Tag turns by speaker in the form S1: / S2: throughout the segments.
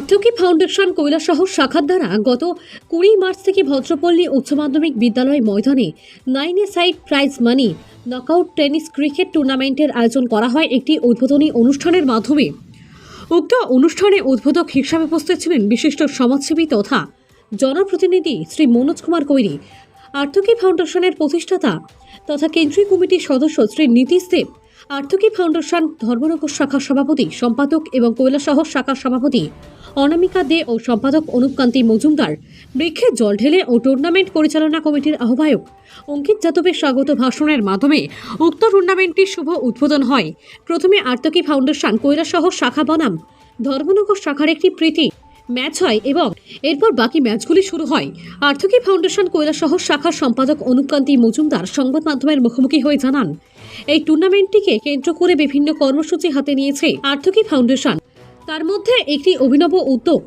S1: আর্থকী foundation Kailashahar শাখার দ্বারা গত কুড়ি মার্চ থেকে ভদ্রপল্লী উচ্চ মাধ্যমিক বিদ্যালয় ময়দানে nine A side prize money knockout tennis cricket টুর্নামেন্টের আয়োজন করা হয় একটি উদ্বোধনী অনুষ্ঠানের মাধ্যমে। উক্ত অনুষ্ঠানে উদ্বোধক হিসাবে উপস্থিত ছিলেন বিশিষ্ট সমাজসেবী তথা জনপ্রতিনিধি শ্রী মনোজ কুমার কৈরি আর্থকী ফাউন্ডেশনের প্রতিষ্ঠাতা তথা কেন্দ্রীয় কমিটির সদস্য শ্রী নীতিশ দেব আর্থকী ফাউন্ডেশন ধর্মনগর শাখার সভাপতি সম্পাদক এবং কৈলাসহর শাখার সভাপতি অনামিকা দে ও সম্পাদক অনুপকান্তি মজুমদার। বৃক্ষে জল ঢেলে ও টুর্নামেন্ট পরিচালনা কমিটির আহ্বায়ক অঙ্কিত যাদবের স্বাগত ভাষণের মাধ্যমে উক্ত টুর্নামেন্টটির শুভ উদ্বোধন হয়। প্রথমে আর্তকী ফাউন্ডেশন, কৈলাসহর শাখা বনাম। ধর্মনগর শাখার একটি প্রীতি ম্যাচ হয় এবং এরপর বাকি ম্যাচগুলি শুরু হয়। আর্থকী ফাউন্ডেশন, কৈলাসহর শাখার সম্পাদক অনুপকান্তি মজুমদার সংবাদ মাধ্যমের মুখোমুখি হয়ে জানান, এই টুর্নামেন্টটিকে কেন্দ্র করে বিভিন্ন কর্মসূচি হাতে নিয়েছে আর্থকী ফাউন্ডেশন। তার মধ্যে একটি অভিনব উদ্যোগ।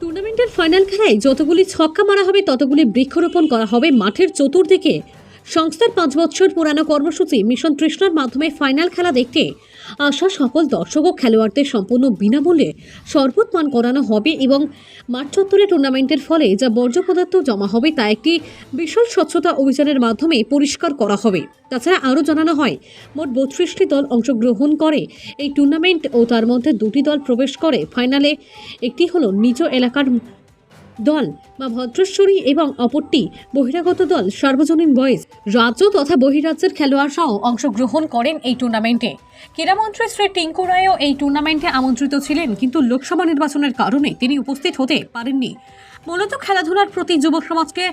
S1: টুর্নামেন্টের ফাইনাল খেলায় যতগুলি ছক্কা মারা হবে, ততগুলি বৃক্ষরোপণ করা হবে মাঠের চতুর্দিকে। সংস্থার পাঁচ বছর পুরানো কর্মসূচি মিশন তৃষ্ণার মাধ্যমে ফাইনাল খেলা দেখতে আসা সকল দর্শক ও খেলোয়াড়দের সম্পূর্ণ বিনামূল্যে শরবত পান করানো হবে এবং মাঠ চত্বরে টুর্নামেন্টের ফলে যা বর্জ্য পদার্থ জমা হবে তা একটি বিশাল স্বচ্ছতা অভিযানের মাধ্যমে পরিষ্কার করা হবে। তাছাড়া আরও জানানো হয়, মোট বত্রিশটি দল অংশগ্রহণ করে এই টুর্নামেন্ট ও তার মধ্যে দুটি দল প্রবেশ করে। ফাইনালে একটি হলো নিজ এলাকার দল বা ভদ্রেশ্বরী এবং অপরটি বহিরাগত দল, সর্বজনীন বয়েজ, রাজ্য তথা বহিরাজ্যের খেলোয়াড় সহ অংশগ্রহণ করেন এই টুর্নামেন্টে। ক্রীড়ামন্ত্রী শ্রী টিঙ্কু রায়ও এই টুর্নামেন্টে আমন্ত্রিত ছিলেন, কিন্তু লোকসভা নির্বাচনের কারণে তিনি উপস্থিত হতে পারেননি। মূলত খেলাধুলার প্রতি যুব সমাজকে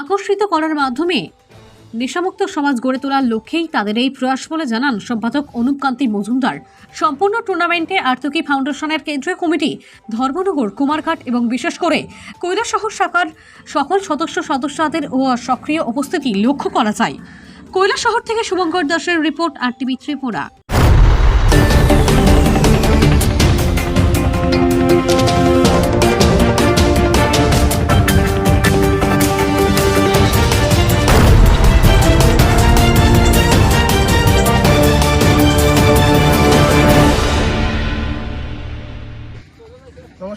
S1: আকর্ষিত করার মাধ্যমে নেশামুক্ত সমাজ গড়ে তোলার লক্ষ্যেই তাদের এই প্রয়াস বলে জানান সম্পাদক অনুপকান্তি মজুমদার। সম্পূর্ণ টুর্নামেন্টে আর্তকী ফাউন্ডেশনের কেন্দ্রীয় কমিটি, ধর্মনগর, কুমারঘাট এবং বিশেষ করে কৈলাসহর শাখার সকল সদস্য সদস্যদের ও সক্রিয় উপস্থিতি লক্ষ্য করা যায়। কৈলাসহর থেকে শুভঙ্কর দাসের রিপোর্ট আর টিভি ত্রিপুরা।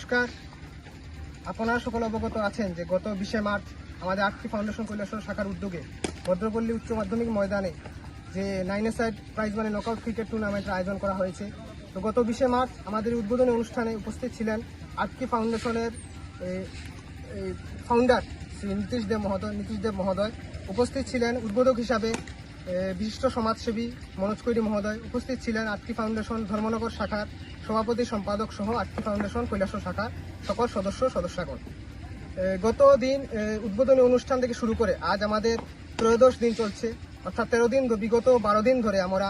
S2: নমস্কার। আপনারা সকলে অবগত আছেন যে গত বিশে মার্চ আমাদের আর্থিক ফাউন্ডেশন কৈলাসর শাখার উদ্যোগে ভদ্রপল্লী উচ্চ মাধ্যমিক ময়দানে যে nine a side prize money knockout cricket টুর্নামেন্টের আয়োজন করা হয়েছে। তো গত বিশে মার্চ আমাদের উদ্বোধনী অনুষ্ঠানে উপস্থিত ছিলেন আর্থি ফাউন্ডেশনের ফাউন্ডার শ্রী নীতিশ দেব মহোদয় নীতিশ দেব মহোদয়। উপস্থিত ছিলেন উদ্বোধক হিসাবে বিশিষ্ট সমাজসেবী মনোজ কৈরি মহোদয় উপস্থিত ছিলেন আটকি ফাউন্ডেশন ধর্মনগর শাখার সভাপতি সম্পাদক সহ আটকি ফাউন্ডেশন কৈলাস শাখার সকল সদস্য সদস্যগণ। গত দিন উদ্বোধনী অনুষ্ঠান থেকে শুরু করে আজ আমাদের ত্রয়োদশ দিন চলছে। অর্থাৎ তেরো দিন বিগত বারো দিন ধরে আমরা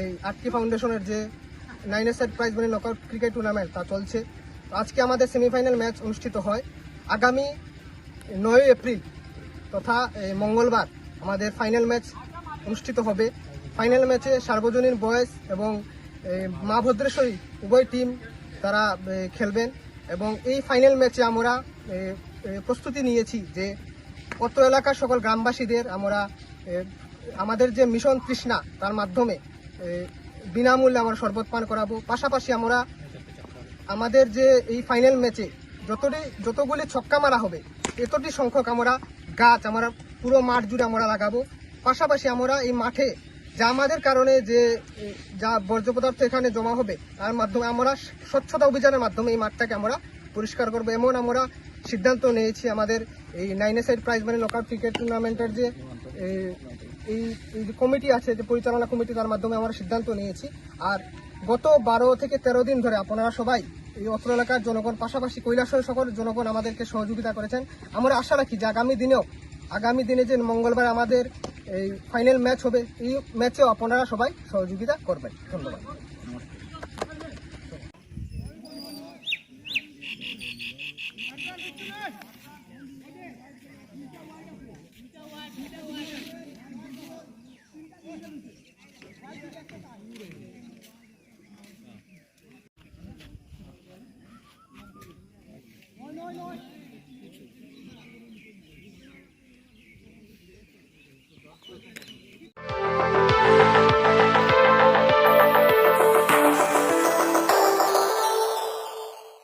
S2: এই আটকি ফাউন্ডেশনের যে nine a side prize money knockout cricket tournament তা চলছে। আজকে আমাদের সেমিফাইনাল ম্যাচ অনুষ্ঠিত হয় আগামী নয় এপ্রিল তথা মঙ্গলবার আমাদের ফাইনাল ম্যাচ অনুষ্ঠিত হবে ফাইনাল ম্যাচে সার্বজনীন বয়েজ এবং মা ভদ্রেশ্বরী উভয় টিম তারা খেলবেন এবং এই ফাইনাল ম্যাচে আমরা প্রস্তুতি নিয়েছি যে অত এলাকার সকল গ্রামবাসীদের আমরা আমাদের যে মিশন তৃষ্ণা তার মাধ্যমে বিনামূল্যে আমরা শরবত পান করাবো। পাশাপাশি আমরা আমাদের যে এই ফাইনাল ম্যাচে যতটি, যতগুলি ছক্কা মারা হবে, এতটি সংখ্যক আমরা গাছ আমরা পুরো মাঠ জুড়ে আমরা লাগাবো। পাশাপাশি আমরা এই মাঠে যা আমাদের কারণে যে যা বর্জ্য পদার্থ এখানে জমা হবে, তার মাধ্যমে আমরা স্বচ্ছতা অভিযানের মাধ্যমে এই মাঠটাকে আমরা পরিষ্কার করব। এমন আমরা সিদ্ধান্ত নিয়েছি আমাদের এই nine a side prize money knockout cricket টুর্নামেন্টের যে এই এই যে কমিটি আছে, যে পরিচালনা কমিটি, তার মাধ্যমে আমরা সিদ্ধান্ত নিয়েছি। আর গত বারো থেকে তেরো দিন ধরে আপনারা সবাই এই অত্র এলাকার জনগণ, পাশাপাশি কৈলাসের সকল জনগণ আমাদেরকে সহযোগিতা করেছেন। আমরা আশা রাখি যে আগামী দিনেও, আগামী দিনে যে মঙ্গলবার আমাদের এই ফাইনাল ম্যাচ হবে এই ম্যাচে আপনারা সবাই সহযোগিতা করবেন। ধন্যবাদ।